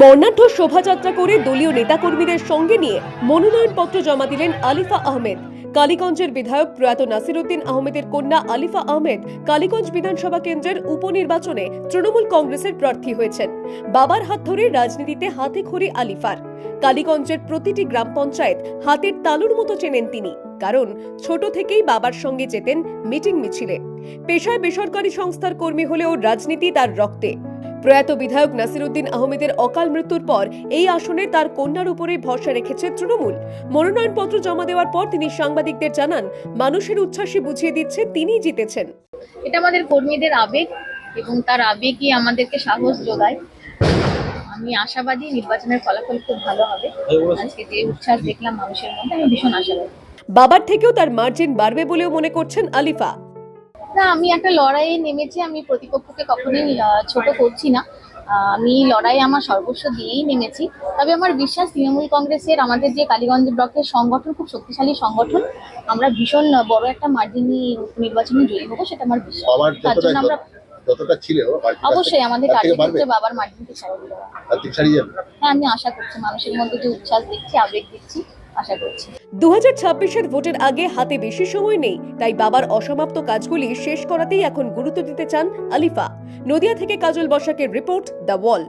বর্ণাঢ্য শোভাযাত্রা করে দলীয় নেতাকর্মীদের সঙ্গে নিয়ে মনোনয়নপত্র জমা দিলেন আলিফা আহমেদ। কালীগঞ্জের বিধায়ক প্রয়াত নাসিরউদ্দিন আহমেদের কন্যা আলিফা আহমেদ কালীগঞ্জ বিধানসভা কেন্দ্রের উপনির্বাচনে তৃণমূল কংগ্রেসের প্রার্থী হয়েছেন। বাবার হাত ধরে রাজনীতিতে হাতে খড়ি আলিফার। কালীগঞ্জের প্রতিটি গ্রাম পঞ্চায়েত হাতের তালুর মতো চেনেন তিনি, কারণ ছোট থেকেই বাবার সঙ্গে যেতেন মিটিং মিছিলে। পেশায় বেসরকারি সংস্থার কর্মী হলেও রাজনীতি তার রক্তে। প্রয়াত বিধায়ক নাসিরুদ্দিন আহমেদের অকাল মৃত্যুর পর এই আসনে তার কন্যার উপরে ভরসা রেখেছে তৃণমূল। মনোনয়নপত্র জমা দেওয়ার পর তিনি সাংবাদিকদের জানান মানুষের উচ্ছ্বাসে বুঝিয়ে দিচ্ছে তিনিই জিতেছেন। এটা আমাদের কর্মীদের আবেগ এবং তার আবেগই আমাদেরকে সাহস যোগায়। আমি আশাবাদী নির্বাচনের ফলাফল খুব ভালো হবে। আজকে যে উচ্ছ্বাস দেখলাম মানুষের মধ্যে আমি ভীষণ আশাবাদী। বাবার থেকেও তার মার্জিন বাড়বে বলেও মনে করছেন আলিফা। না আমি একটা লড়াইয়ে নেমেছি আমি প্রতিপক্ষকে কখনোই ছোট করছি না। আমি লড়াই আমার সর্বস্ব দিয়েই নেমেছি। তবে আমার বিশ্বাস তৃণমূল কংগ্রেসের আমাদের যে কালীগঞ্জ ব্লকের সংগঠন খুব শক্তিশালী সংগঠন আমরা ভীষণ বড় একটা মার্জিন নির্বাচনে জয়ী হব সেটা আমার বিশ্বাস। তার জন্য আমরা যতটা ছিল অবশ্যই আমাদের টার্গেট বাবার মার্জিনকে ছাড়িয়ে দেওয়া হ্যাঁ আমি আশা করছি মানুষের মধ্যে যে উচ্ছ্বাস দেখছি আবেগ দেখছি আশা করছি। দু হাজার ভোটের আগে হাতে বেশি সময় নেই, তাই বাবার অসমাপ্ত কাজগুলি শেষ করাতেই এখন গুরুত্ব দিতে চান আলিফা। নদিয়া থেকে কাজল বসাকের রিপোর্ট দ্য ওয়াল।